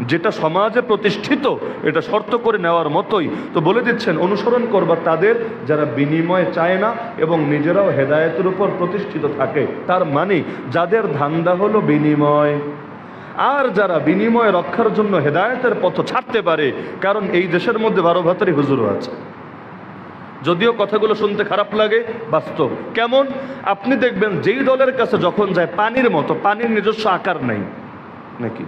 যেটা সমাজে প্রতিষ্ঠিত, এটা শর্ত করে নেওয়ার মতোই। তো বলে দিচ্ছেন, অনুসরণ করবা তাদের যারা বিনিময় চায় না এবং নিজেরাও হেদায়েতের উপর প্রতিষ্ঠিত থাকে। তার মানে যাদের ধান্দা হলো বিনিময়। আর যারা বিনিময় রক্ষার জন্য হেদায়তের পথ ছাড়তে পারে, কারণ এই দেশের মধ্যে বারো ভাতারি হুজুরও আছে। যদিও কথাগুলো শুনতে খারাপ লাগে, বাস্তব। কেমন? আপনি দেখবেন যেই দলের কাছে যখন যায়, পানির মতো, পানির নিজস্ব আকার নাই। নাকি?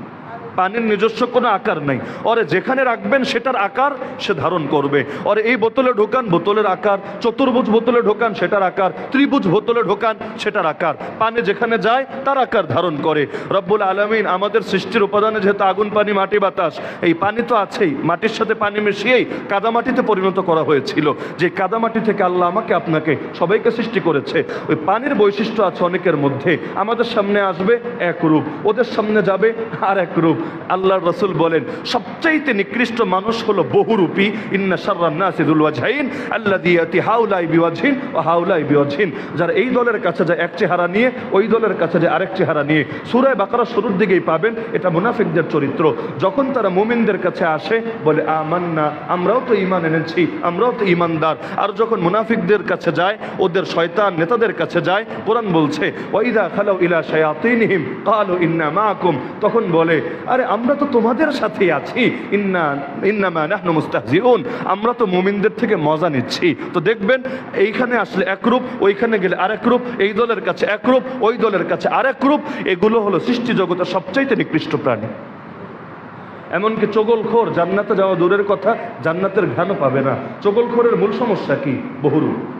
পানির নিজস্ব কোনো আকার নেই। ওরে যেখানে রাখবেন সেটার আকার সে ধারণ করবে। ওরে এই বোতলে ঢোকান, বোতলের আকার। চতুর্ভুজ বোতলে ঢোকান, সেটার আকার। ত্রিভুজ বোতলে ঢোকান, সেটার আকার। পানি যেখানে যায়, তার আকার ধারণ করে। রব্বুল আলমিন আমাদের সৃষ্টির উপাদানে যেহেতু আগুন, পানি, মাটি, বাতাস, এই পানি তো আছেই। মাটির সাথে পানি মিশিয়েই কাদামাটিতে পরিণত করা হয়েছিল। যে কাদামাটি থেকে আল্লাহ আমাকে আপনাকে সবাইকে সৃষ্টি করেছে, ওই পানির বৈশিষ্ট্য আছে অনেকের মধ্যে। আমাদের সামনে আসবে এক রূপ, ওদের সামনে যাবে আর এক রূপ। আল্লাহ রসুল বলেন, সবচাইতে নিকৃষ্ট মানুষ হলো বহুরূপী, ইন্না সার্রান্না সিদুল ওয়াজহাইন আল্লাহ দিয়াতি হাউলাই বিওয়াজহিন ও হাউলাই বিওয়াজহিন। যারা এই দলের কাছে যায় এক চেহারা নিয়ে, ওই দলের কাছে যায় আরেক চেহারা নিয়ে। সুরায় বাকারা শুরুর দিকেই পাবেন, এটা মুনাফিকদের চরিত্র। যখন তারা মুমিনদের কাছে আসে, বলে, আমান্না, আমরাও তো ইমান এনেছি, আমরাও তো ইমানদার আর যখন মুনাফিকদের কাছে যায়, ওদের শয়তান নেতাদের কাছে যায়, কোরআন বলছে ওয়াইদা খালাউ ইলা শায়াতিনহিম ক্বালু ইন্না মাআকুম তখন বলে আরে, আমরা তো তোমাদের সাথেই আছি। ইন্না, ইন্নামা মুস্তাহজিউন। আমরা তো মুমিনদের থেকে মজা নিচ্ছি। তো দেখবেন, এইখানে আসলে একরূপ ওইখানে গেলে আরেক রূপ, এই দলের কাছে একরূপ ওই দলের কাছে আরেক রূপ। এগুলো হলো সৃষ্টি জগতের সবচাইতে নিকৃষ্ট প্রাণী। এমনকি চগলখোর, জান্নাতে যাওয়া দূরের কথা, জান্নাতের ঘ্রাণও পাবে না। চগলখোরের মূল সমস্যা কি? বহুরূপ।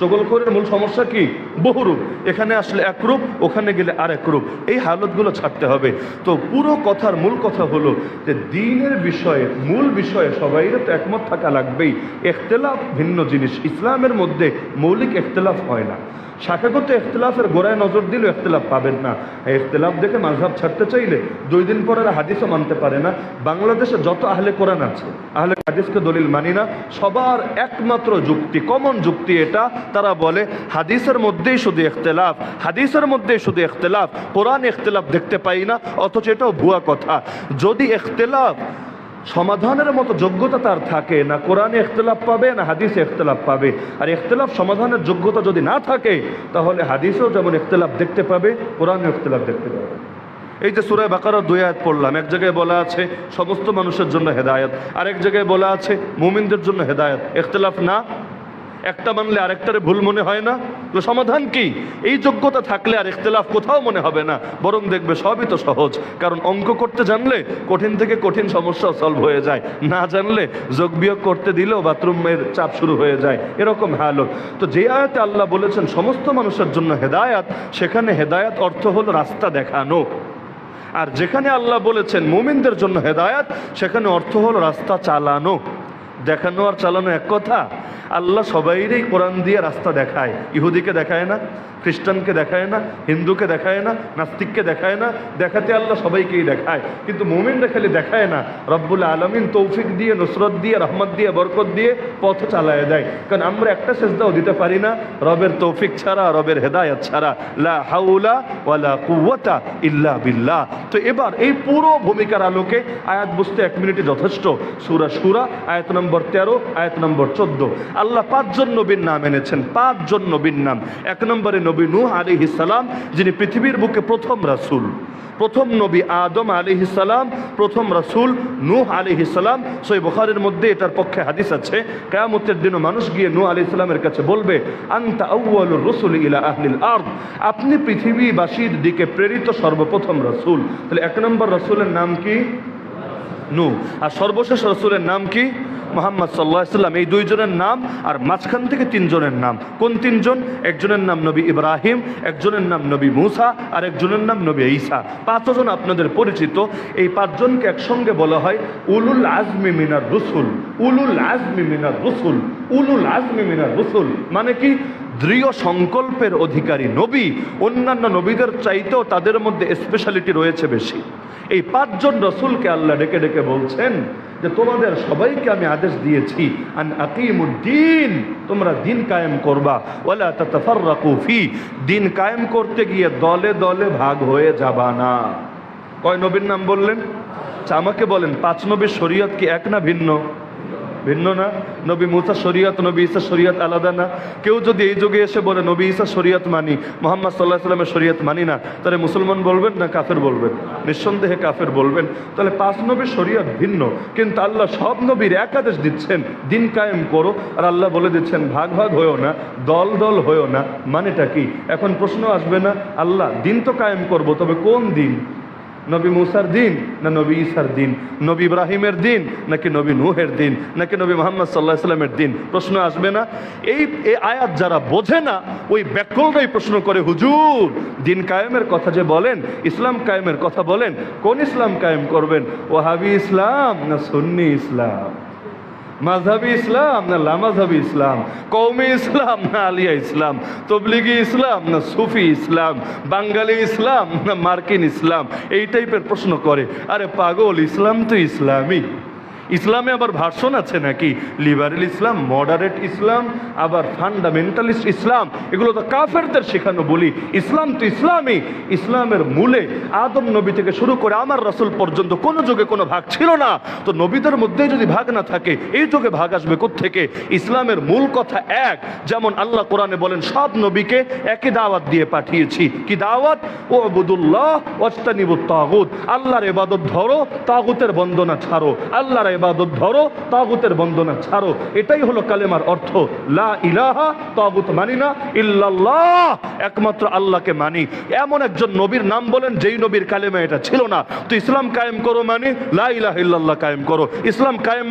চগলখোরের মূল সমস্যা কি? বহুরূপ এখানে আসলে একরূপ ওখানে গেলে আর একরূপ এই হালতগুলো ছাড়তে হবে। তো পুরো কথার মূল কথা হলো যে দিনের বিষয়ে, মূল বিষয়ে সবাই তো একমত থাকা লাগবেই। এখতেলাফ ভিন্ন জিনিস। ইসলামের মধ্যে মৌলিক এখতেলাফ হয় না। শাখাগত এখতলাফের গোড়ায় নজর দিলেও এখতলাফ পাবেন না। এখতলাফ দেখে মাঝহাব ছাড়তে চাইলে দুই দিন পর হাদিসও মানতে পারে না। বাংলাদেশে যত আহলে কোরআন আছে, আহলে হাদিসকে দলিল মানি না। সবার একমাত্র যুক্তি কমন যুক্তি এটা তারা বলে, হাদিসের মধ্যেই শুধু এখতলাফ হাদিসের মধ্যেই শুধু এখতলাফ কোরআন এখতলাফ দেখতে পাই না, অথচ এটাও ভুয়া কথা। যদি এখতলাফ সমাধানের মতো যোগ্যতা তার থাকে, না কোরআনে এখতলাফ পাবে, না হাদিসে এখতলাফ পাবে। আর এখতলাফ সমাধানের যোগ্যতা যদি না থাকে, তাহলে হাদিসেও যেমন এখতলাফ দেখতে পাবে কোরআনে এখতলাফ দেখতে পাবে। এই যে সুরায় বাকার দুই আয়াত পড়লাম, এক জায়গায় বলা আছে, সমস্ত মানুষের জন্য হেদায়ত। আরেক জায়গায় বলা আছে, মুমিনদের জন্য হেদায়ত। এখতলাফ না একটা মানলে আরেকটারে ভুল মনে হয় না। তো সমাধান কি? এই যোগ্যতা থাকলে আর ইখতলাফ কোথাও মনে হবে না। বরং দেখবে সবই তো সহজ। কারণ অঙ্ক করতে জানলে কঠিন থেকে কঠিন সমস্যা সলভ হয়ে যায়। না জানলে যোগ বিয়োগ করতে দিলেও বাথরুমের চাপ শুরু হয়ে যায়। এরকম হালত। তো যে আয়াতে আল্লাহ বলেছেন, সমস্ত মানুষের জন্য হেদায়াত, সেখানে হেদায়াত অর্থ হলো রাস্তা দেখানো। আর যেখানে আল্লাহ বলেছেন, মুমিনদের জন্য হেদায়াত, সেখানে অর্থ হলো রাস্তা চালানো। দেখানো আর চালানো এক কথা? আল্লাহ সবাইরই কোরআন দিয়ে রাস্তা দেখায়। ইহুদিকে দেখায় না? খ্রিস্টানকে দেখায় না, হিন্দুকে দেখায় না, নাস্তিককে দেখায় না, দেখাতে আল্লাহ সবাইকেই দেখায়। কিন্তু মোমিনরা খালি দেখায় না, রব্বুল আলমিন তৌফিক দিয়ে, নুসরত দিয়ে, রহমত দিয়ে, বরকত দিয়ে পথ চালায় দেয়। কারণ আমরা একটা সেজদাও দিতে পারি না, রবের তৌফিক ছাড়া, রবের হেদায়ত ছাড়া। লা হাউলা ওয়ালা কুওয়াতা ইল্লা বিল্লাহ। তো এবার এই পুরো ভূমিকার আলোকে আয়াত বুঝতে এক মিনিটে যথেষ্ট। সুরা সুরা, আয়াত নম্বর তেরো, আয়াত নম্বর চোদ্দ। আল্লাহ পাঁচজন নবীর নাম এনেছেন, পাঁচজন নবীর নাম। এক নম্বরে নবী নূহ আলী সালাম, যিনি পৃথিবীর বুকে প্রথম রাসূল। প্রথম নবী আদম আলী সালাম, প্রথম রাসুল নূহ আলী সালাম। সই বুখারের মধ্যে এটার পক্ষে হাদিস আছে, কেয়ামতের দিনও মানুষ গিয়ে নূহ আলী সালামের কাছে বলবে, আন্তা আউ্বালুর রসুল ইলা আহলিল আর্দ। আপনি পৃথিবীবাসীর দিকে প্রেরিত সর্বপ্রথম রাসূল। তাহলে এক নম্বর রসুলের নাম কি? নূহ। আর সর্বশেষ রসুলের নাম কি? মোহাম্মদ সাল্লাহ সাল্লাম, এই দুইজনের নাম আর মাঝখান থেকে তিনজনের নাম। কোন তিনজন? একজনের নাম নবী ইব্রাহিম, একজনের নাম নবী মুসা, আর একজনের নাম নবী ঈসা। পাঁচজন আপনাদের পরিচিত। এই পাঁচজনকে একসঙ্গে বলা হয় উলুল আজমি মিনার রসুল। উলুল আজমি মিনার রসুল। উলুল আজমি মিনার রসুল। মানে কি? দৃঢ় সংকল্পের অধিকারী নবী। অন্যান্য নবীদের চাইতেও তাদের মধ্যে স্পেশালিটি রয়েছে বেশি। এই পাঁচজন রসুলকে আল্লাহ ডেকে ডেকে বলছেন যে তোমাদের সবাইকে আমি আদেশ দিয়েছি আন আকিমুদ্দিন তোমরা দিন কায়েম করবা ওলা তফার রাকুফি দিন কায়েম করতে গিয়ে দলে দলে ভাগ হয়ে যাবা না। কয় নবীর নাম বললেন? আচ্ছা, আমাকে বলেন পাঁচ নবীর শরীয়ত কি এক না ভিন্ন? ভিন্ন না। নবী মুসা শরীয়ত, নবী ঈসা শরীয়ত আলাদা না। কেউ যদি এই যুগে এসে বলে, নবী ঈসা শরীয়ত মানি, মোহাম্মদ সাল্লাহ সাল্লামের শরীয়ত মানি না, তাহলে মুসলমান বলবেন না কাফের বলবেন? নিঃসন্দেহে কাফের বলবেন। তাহলে পাঁচ নবীর শরীয়ত ভিন্ন, কিন্তু আল্লাহ সব নবীর একাদেশ দিচ্ছেন, দিন কায়েম করো। আর আল্লাহ বলে দিচ্ছেন, ভাগ ভাগ হয়েও না, দল দল হয়েও না। মানেটা কি? এখন প্রশ্ন আসবে না, আল্লাহ দিন তো কায়েম করব, তবে কোন দিন? নবী মুসার দিন, না নবী ইসার দিন, নবী ইব্রাহিমের দিন, নাকি নবী নুহের দিন, নাকি নবী মোহাম্মদ সাল্লাহ সাল্লামের দিন? প্রশ্ন আসবে না। এই আয়াত যারা বোঝে না, ওই ব্যাকলরাই প্রশ্ন করে, হুজুর, দিন কায়েমের কথা যে বলেন, ইসলাম কায়েমের কথা বলেন, কোন ইসলাম কায়েম করবেন? ওহাবি ইসলাম না সুন্নি ইসলাম? মাঝহাবি ইসলাম না লামাঝাবি ইসলাম? কৌমি ইসলাম না আলিয়া ইসলাম? তবলিগি ইসলাম না সুফি ইসলাম? বাঙালি ইসলাম না মার্কিন ইসলাম? এই টাইপের প্রশ্ন করে। আরে পাগল, ইসলাম তো ইসলামই। ইসলামে আবার ভার্সন আছে নাকি? লিবারেল ইসলাম, মডারেট ইসলাম, আবার ফান্ডামেন্টালিস্ট ইসলাম। এগুলো তো কাফেরদের শেখানো বলি। ইসলাম তো ইসলামই। ইসলামের মূলে আদম নবী থেকে শুরু করে আমার রসুল পর্যন্ত কোনো যুগে কোনো ভাগ ছিল না। তো নবীদের মধ্যে যদি ভাগ না থাকে, এই যুগে ভাগ আসবে থেকে ইসলামের মূল কথা এক, যেমন আল্লাহ কোরআনে বলেন, সব নবীকে একই দাওয়াত দিয়ে পাঠিয়েছি। কি দাওয়াত? ও আবুদুল্লাহ ওয়াস্তানিবুত তাগুত। আল্লাহর এবাদত ধরো, তাগুতের বন্দনা ছাড়ো। আল্লাহর ইবাদত ধরো, তাগুতের বন্দনা ছাড়ো। এটাই হলো কালেমার অর্থ। লা ইলাহা, তাগুত মানি না। ইল্লাল্লাহ, একমাত্র আল্লাহকে মানি। এমন একজন নবীর নাম বলেন, যেই নবীর কালেমা এটা ছিল না। তো ইসলাম কায়েম করো মানি লা ইলাহা ইল্লাল্লাহ কায়েম করো। ইসলাম কায়েম